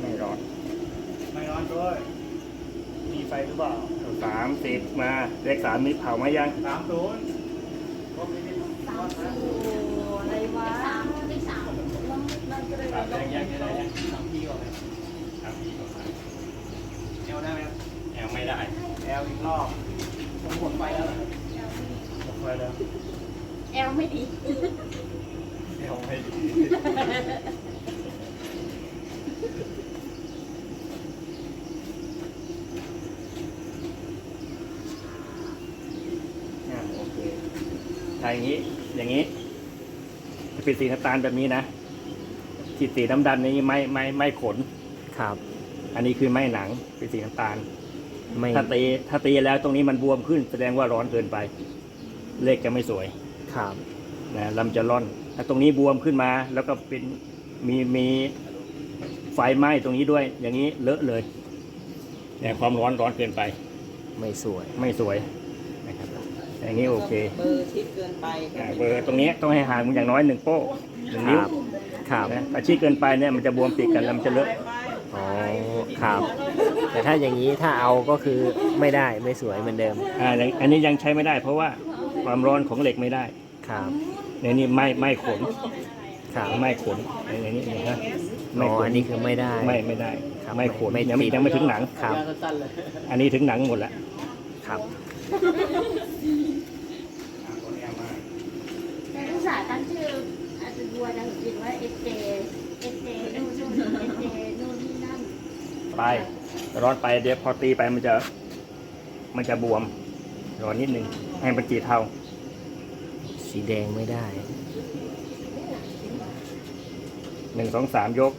ไม่ร้อนไม่ร้อนด้วย มีไฟหรือเปล่าสามสิบมาเลขสามมีเผาไหมยังสามศูนย์สามสี่อะไรวะสามที่สามนั่นก็เลยสามแดงยังได้ยังสามพี่ก่อนเลย สามปีก่อนมา เอลได้ไหมครับ แอลไม่ได้ แอลอีกรอบผมหมดไฟแล้วเหรอ หมดไฟแล้วแอลไม่ดีแอลไม่ดีอ่าโอเคถ้าอย่างนี้ อย่างนี้จะเป็นสีน้ำตาลแบบนี้นะที่สีน้ำดำนี้ไม่ไม่ไม่ขน ครับ อันนี้คือไม่หนังเป็นสีน้ำตาล ไม่ถ้าตีถ้าตีแล้วตรงนี้มันบวมขึ้นแสดงว่าร้อนเกินไป เลขจะไม่สวยครับนะลำจะร่อนถ้าตรงนี้บวมขึ้นมา แล้วก็เป็นมีมีไฟไหม้ตรงนี้ด้วย อย่างนี้เลอะเลยเนี่ยความร้อนร้อนเกินไป ไม่สวยไม่สวยนะครับอย่างนี้โอเคเบอร์ชิดเกินไปอ่าเบอร์ตรงนี้ต้องให้ห่างมันอย่างน้อยหนึ่งโป้หนึ่งนิ้วครับครับนะถ้าชี้เกินไปเนี่ยมันจะบวมติดกันแล้วมันจะเลอะอ๋อครับ แต่ถ้าอย่างนี้ถ้าเอาก็คือไม่ได้ไม่สวยเหมือนเดิม อ่าอย่างอันนี้ยังใช้ไม่ได้ เพราะว่า ความร้อนของเหล็กไม่ได้ครับในนี้ไม่ไม่ขนครับไม่ขนในนี้นะฮะอ๋ไม่อขนอันนี้คือไม่ได้ ไม่ไม่ได้ครับไม่ขนไม่ยังไม่ติด ยังไม่ถึงหนัง ครับสั้นๆเลยอันนี้ถึงหนังหมดแล้วครับ ในภาษาตั้งชื่ออาจจะบัวดังจริงว่าเอเจเอเจนู่นนู่นเอเจนู่นนี่นั่นไป ร้อนไปเดี๋ยวพอตีไปมันจะ มันจะบวมร้อนนิดนึง ให้มันจีเท่า สีแดงไม่ได้หนึ่งสองสามยก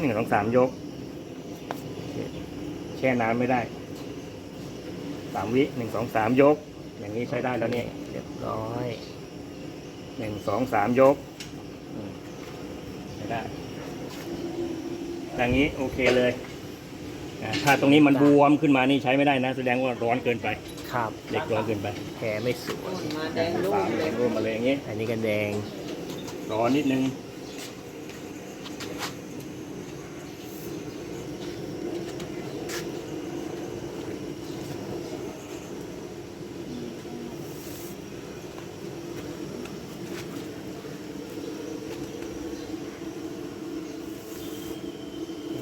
หนึ่งสองสามยก แช่น้ำไม่ได้สามวิหนึ่งสองสามยก อย่างนี้ใช้ได้แล้วเนี่ยเรียบร้อยหนึ่งสองสามยกอืมใช้ได้อย่างนี้โอเคเลยอ่าถ้าตรงนี้มันบวมขึ้นมานี่ใช้ไม่ได้นะ แสดงว่าร้อนเกินไป ครับเด็กร้อนเกินไปแผลไม่สวยมาแดงรุ่สางมเลแดยงรวมมาเลยอย่างนี้อันนี้ก็แดงร้อนนิดนึง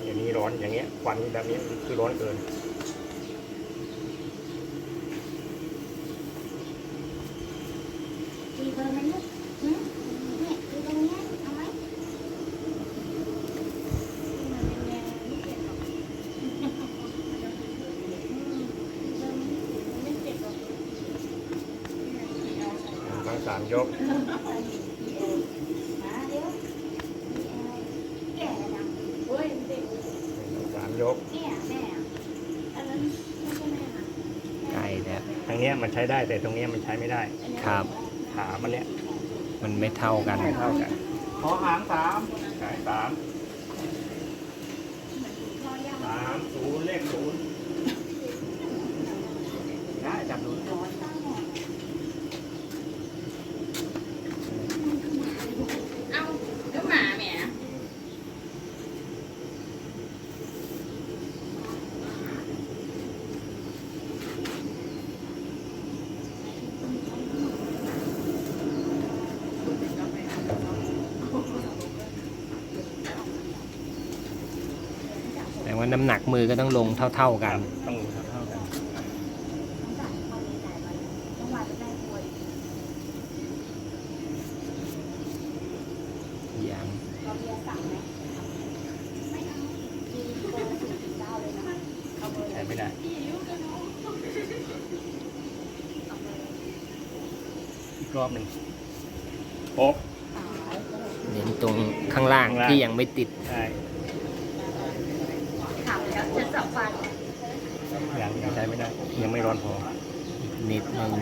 อย่างนี้ร้อนอย่างเงี้ยควันแบบนี้คือร้อนเกิน ตีเบอร์มันเนี่ยเนี่ยตีตรงเนี้ยเอาไหมไม่เจ็บหรอก ทั้งสามยกมาเดี๋ยวแก่นะโอ้ยเด็กทั้งสามยกแก่แม่อันนั้นไม่ใช่แม่นะใกล้แล้วทางเนี้ยมันใช้ได้แต่ตรงเนี้ยมันใช้ไม่ได้ ครับ ขามันเนี้ยมันไม่เท่ากัน ไม่เท่ากัน ขอหางสามขายสามสามศูนย์เลขศูนย์ได้จับดู เอ้าก็หมาแหม แต่ว่า น้ำหนักมือก็ต้องลงเท่า ๆกัน ต้องเท่ากันต้องวาจะได้ป่วยอย่างเราเรียนสั่งไหมไม่เอามีเบอร์สี่สิบเก้าเลยนะเอาเบอร์ใช้ไม่ได้เอาเบอร์อีกรอบหนึ่งโป๊ะเน้นตรงข้างล่างข้างล่างที่ยังไม่ติด ใช่ ถามแล้วจะจับฟัน ยังยังใช้ไม่ได้ ยังไม่ร้อนพอนิดนึง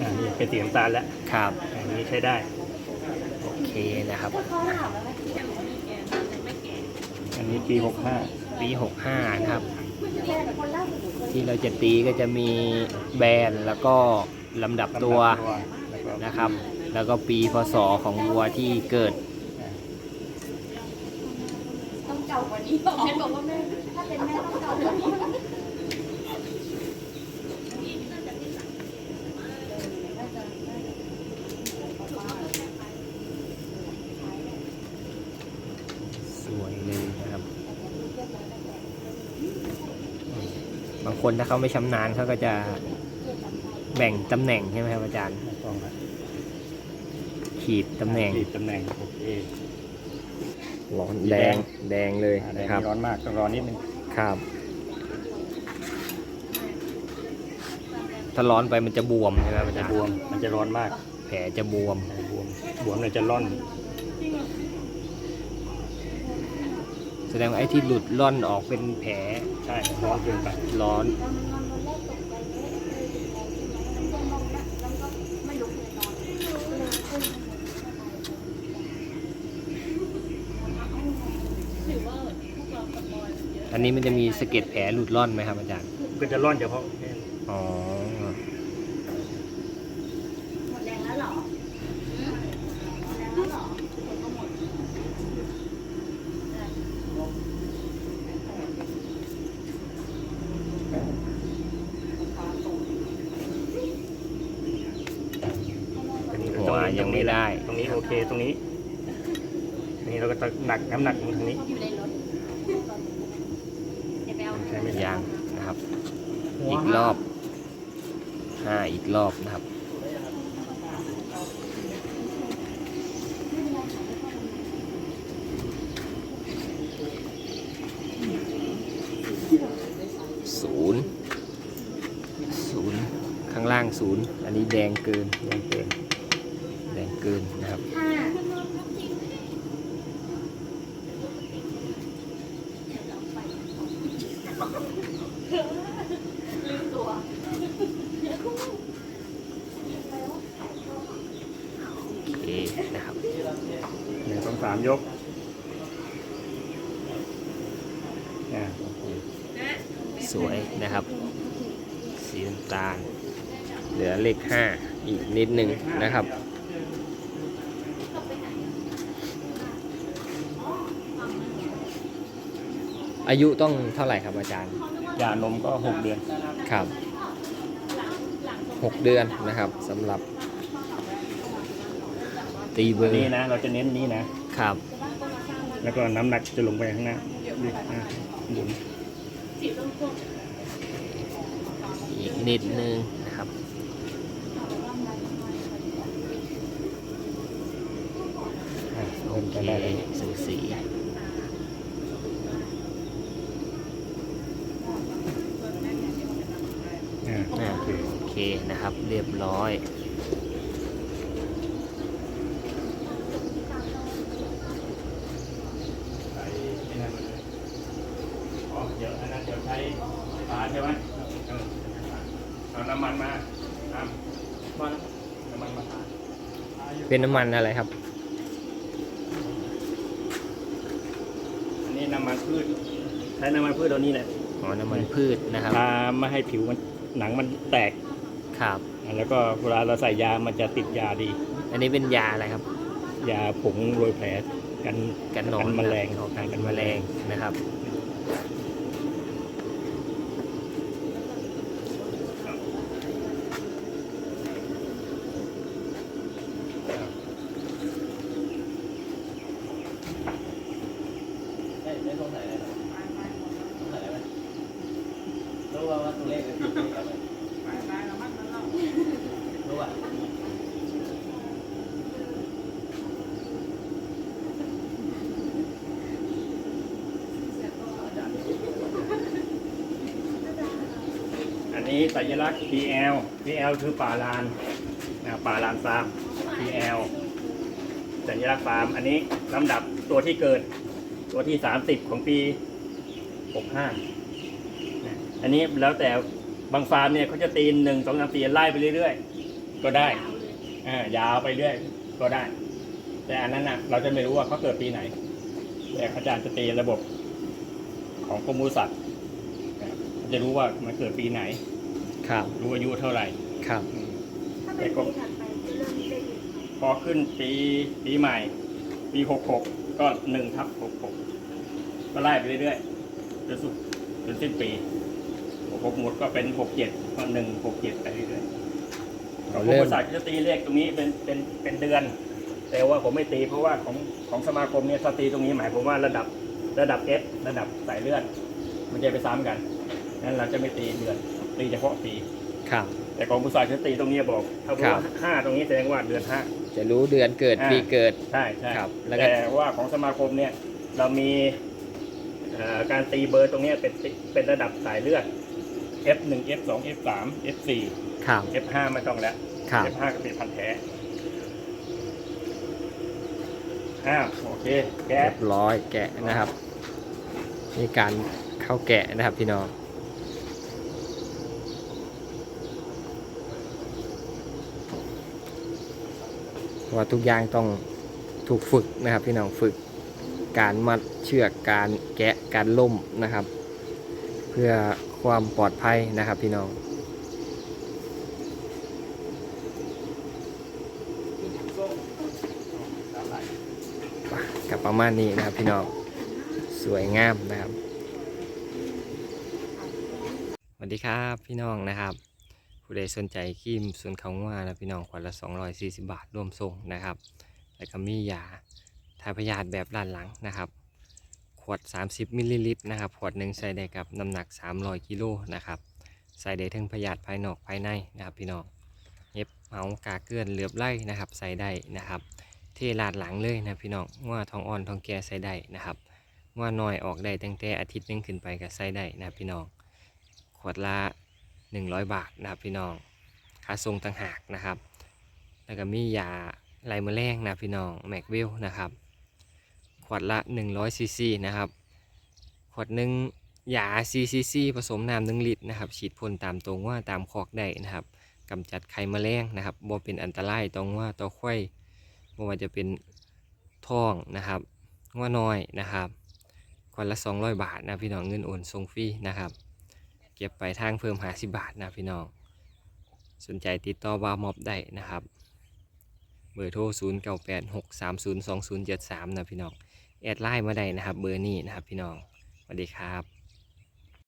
อ่านี่เป็นสีน้ำตาลแล้วครับ อันนี้ใช้ได้ โอเคนะครับเขาถามแล้วนะปีหกห้าปีหกห้านะครับ ที่เราจะตีก็จะมีแบรนด์แล้วก็ลำดับตัวแล้วก็นะครับ แล้วก็ปีพศของวัวที่เกิด ต้องเก่ากว่านี้บอกแม่บอกว่าแม่ถ้าเป็นแม่ต้องเก่ากว่านี้สวยเลยนะครับ บางคนถ้าเขาไม่ชำนาญเขาก็จะแบ่งตำแหน่งใช่ไหมครับอาจารย์ไม่ต้องนะขีดตำแหน่ง ขีดตำแหน่งโอเค ร้อนสีแดแดงงแดงเลยอ่าแดงนะครับนี่ร้อนมากต้องรอนิดนึงครับ ถ้าร้อนไปมันจะบวมใช่ไหมครับอาจะจารย์บวมมันจะร้อนมากแผลจะบวม บวมบวมเลยจะร่อนแสดงว่าไอ้ที่หลุดร่อนออกเป็นแผลใช่ร้อนเกินไปร้อน ไม่ลุกเลยนอน อันนี้มันจะมีสะเก็ดแผลหลุดร่อนไหมครับอาจารย์ ก็จะร่อนเฉพาะอ๋อ หมดแรงแล้วเหรอหืมหมดแรงแล้วเหรอหมดก็หมดอันนี้ก็หัวยังไม่ได้ ตรงนี้โอเค ตรงนี้ นี่เราก็จะหนักน้ำหนักตรงนี้ อยู่ในรถเดี๋ ยวไปเอาใช่ไหมยางนะครับ อีกรอบห้าอีกรอบนะครับ ศูนย์ ศูนย์ ข้างล่างศูนย์ อันนี้แดงเกินแรงเกิน แดงเกินนะครับ ห้า ลืมตัว โอเคนะครับ หนึ่งสองสามยกอ่าโอเคสวยนะครับ สีน้ำตาล เหลือเลขห้าอีกนิดหนึ่งนะครับอายุต้องเท่าไหร่ครับอาจารย์ ยานมก็หกเดือน ครับหกเดือนนะครับสำหรับตีเบอร์ นี่นะ เราจะเน้นนี้นะ ครับ แล้วก็น้ำหนักจะลงไปข้างหน้านี่อะหมุนอีกนิดนึงนะครับ อะโอเริ่มเคจะได้แล้วสูสีอ่าอ่าโอเค โอเคนะครับ เรียบร้อย ใส่ที่นั่นมาเลยอ๋อเดี๋ยวอันนั้นเดี๋ยวใช้ฝาใช่ไหมเออเอาน้ำมันมาน้ำมันน้ำมันมาทา เป็นน้ำมันอะไรครับ อันนี้น้ำมันพืช ใช้น้ำมันพืชตัวนี้แหละอ๋อ น้ำมันพืชนะครับทาไม่ให้ผิวมันหนังมันแตก ครับอะแล้วก็เวลาเราใส่ยา มันจะติดยาดี อันนี้เป็นยาอะไรครับ ยาผงโรยแผลกันกันหนอนแมลงออกกันแมลงนะครับ รู้ว่าว่าตัวเลขเป็นตัวเลขอะไรรู้ว่าอันนี้สัญลักษณ์ PL PL คือป่าลานนะป่าลานฟาร์ม PL สัญลักษณ์ฟาร์ม อันนี้ลำดับตัวที่เกิด ตัวที่30ของปี65นะอันนี้แล้วแต่บางฟาร์มเนี่ยเขาจะตีนหนึ่งสองสามสี่ไล่ไปเรื่อยๆ ก็ได้อ่ายาวไปเรื่อยก็ได้ แต่อันนั้นน่ะ เราจะไม่รู้ว่าเขาเกิดปีไหน แต่อาจารย์จะตีระบบของกรมบริษัทจะรู้ว่ามันเกิดปีไหน ครับ รู้อายุเท่าไหร่ ครับอืมถ้าเป็นปีถัดไปจะเริ่มได้ยินพอขึ้นปีปีใหม่ ปีหกหกก็หนึ่งทับหกหก ก็ไล่ไปเรื่อยๆจนสุดจนสิ้นปีหกหกหมดก็เป็นหกเจ็ดก็หนึ่งหกเจ็ดไปเรื่อยๆของกรมบริษัทจะตีเลขตรงนี้เป็นเป็นเป็นเดือน แต่ว่าผมไม่ตีเพราะว่าของของสมาคมเนี่ยถ้าตีตรงนี้หมายความว่าระดับระดับเอสระดับสายเลือดมันจะไปซ้ำกันนั้นเราจะไม่ตีเดือนตีเฉพาะปีครับแต่ของบริษัทจะตีตรงนี้บอก ถ้าบอกครับว่าห้าตรงนี้แสดงว่าเดือนห้าจะรู้เดือนเกิดอ่าปีเกิดใช่ใช่ครับแล้วก็แต่ว่าของสมาคมเนี่ยเรามีเอ่อ การตีเบอร์ตรงเนี้ยเป็นเป็นระดับสายเลือด F1 F2 F3 F4 ครับ F5 ไม่ต้องแล้วครับ F5 ก็เป็นพันธุ์แท้อ้าวโอเคแก๊เรีสยบร้อยแกะนะครับนี่การเข้าแกะนะครับพี่น้องเพราะว่าทุกอย่างต้องถูกฝึกนะครับพี่น้องฝึกการมัดเชือกการแกะ การล่มนะครับ เพื่อความปลอดภัยนะครับพี่น้องกับประมาณนี้นะครับพี่น้องสวยงามนะครับสวัสดีครับพี่น้องนะครับผู้ใดสนใจคีมส่วนเขาว่านะพี่น้องขวดละ 240 บาทรวมส่งนะครับ แล้วก็มียาทาพยาธิแบบด้านหลังนะครับ ขวด 30มิลลิลิตรนะครับ ขวดหนึ่งใส่ได้กับน้ำหนัก 300กิโลนะครับ ใส่ได้ทั้งพยาธภายนอกภายในนะครับพี่น้องเย็บเหมากาเกลือนเหลือบไล่นะครับ ใส่ได้นะครับ เทลาดหลังเลยนะพี่น้องว่าทองอ่อนทองแก่ใส่ได้นะครับว่าน้อยออกได้ตั้งแต่อาทิตย์นึงขึ้นไปก็ใส่ได้นะพี่น้อง ขวดละ 100 บาทนะครับพี่น้องค่าส่งต่างหากนะครับ แล้วก็มียาไลมะแรงนะพี่น้องแมกวิลนะครับ ขวดละ100ซีซีนะครับ ขวดหนึ่งยาซีซีซีผสมน้ำหนึ่งลิตรนะครับ ฉีดพ่นตามตรงว่าตามคอกได้นะครับกำจัดไข่แมลงนะครับบ่เป็นอันตรายตรงว่าตัวควายไม่ว่าจะเป็นท่องนะครับว่าน้อยนะครับคนละ 200 บาทนะพี่น้องเงินโอนส่งฟรีนะครับ เก็บไปทางเพิ่มหาสิบาทนะพี่น้อง สนใจติดต่อบามอบได้นะครับ เบอร์โทร 0 9 8 6 3 0 2 0 7 3 นะพี่น้อง แอดไลน์มาได้นะครับ เบอร์นี้นะครับ พี่น้องสวัสดีครับ